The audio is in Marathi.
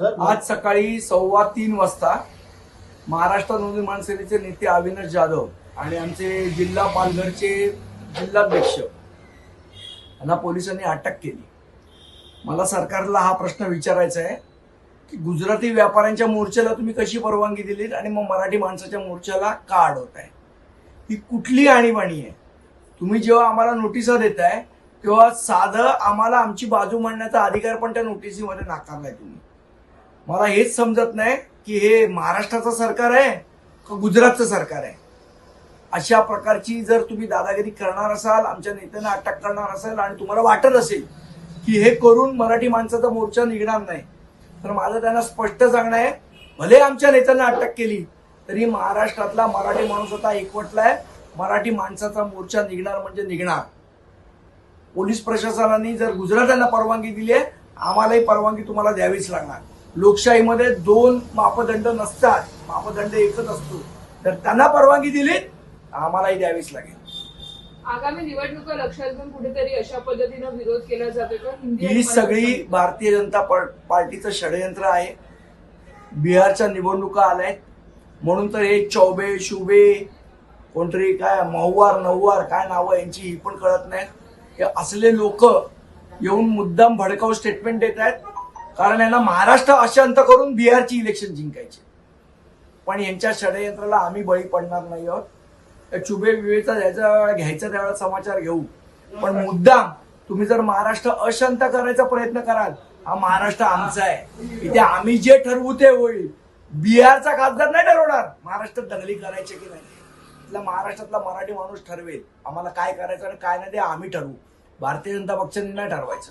आज सकाळी सव्वा तीन वाजता महाराष्ट्र नवनिर्माण सेनेचे नेते अविनाश जाधव आणि आमचे जिल्हा पालघरचे जिल्हाध्यक्ष यांना पोलिसांनी अटक केली. मला सरकारला हा प्रश्न विचारायचा आहे की गुजराती व्यापाऱ्यांच्या मोर्चाला तुम्ही कशी परवानगी दिलीत आणि मग मराठी माणसाच्या मोर्चाला का अडवताय? ही कुठली आणीबाणी आहे? तुम्ही जेव्हा आम्हाला नोटिसा देताय तेव्हा साधं आम्हाला आमची बाजू मांडण्याचा अधिकार पण त्या नोटिसीमध्ये नाकारलाय तुम्ही. मला हेच समजत नाही की हे महाराष्ट्राचं सरकार आहे का गुजरातचं सरकार आहे. अशा प्रकारची जर तुम्ही दादागिरी करणार असाल आमच्या नेत्यांना अटक करणार असाल आणि तुम्हाला वाटत असेल की हे करून मराठी माणसाचा मोर्चा निघणार नाही तर माझं त्यांना स्पष्ट सांगणं आहे भले आमच्या नेत्यांना अटक केली तरी महाराष्ट्रातला मराठी माणूस आता एकवटलाय मराठी माणसाचा मोर्चा निघणार म्हणजे निघणार. पोलीस प्रशासनाने जर गुजरातांना परवानगी दिली आहे आम्हालाही परवानगी तुम्हाला द्यावीच लागणार. लोकशाहीमध्ये दोन मापदंड नसतात. मापदंड एकच असतो. तर त्यांना परवानगी दिली आम्हालाही द्यावीच लागेल. आगामी निवडणुका लक्षात घेऊन कुठेतरी अशा पद्धतीनं विरोध केला का? आणि ही सगळी भारतीय जनता पार- पार्टीचं षडयंत्र आहे. बिहारच्या निवडणुका आल्यात. म्हणून तर हे चौबे शुबे कोणतरी काय महुवार नऊवार काय नावं यांची ही पण कळत नाहीत. हे असले लोक येऊन मुद्दाम भडकाऊ स्टेटमेंट देत आहेत. कारण यांना महाराष्ट्र अशांत करून बिहारची इलेक्शन जिंकायची. पण यांच्या षडयंत्राला आम्ही बळी पडणार नाही आहोत. त्या चुबे बिबेचा ज्याचा घ्यायचा त्यावेळेला समाचार घेऊ. पण मुद्दाम तुम्ही जर महाराष्ट्र अशांत करायचा प्रयत्न कराल हा महाराष्ट्र आमचा आहे. इथे आम्ही जे ठरवू ते होईल. बिहारचा खासदार नाही ठरवणार. महाराष्ट्रात दंगली करायची की नाही? इथला महाराष्ट्रातला मराठी माणूस ठरवेल. आम्हाला काय करायचं आणि काय नाही ते आम्ही ठरवू. भारतीय जनता पक्षाने नाही ठरवायचं.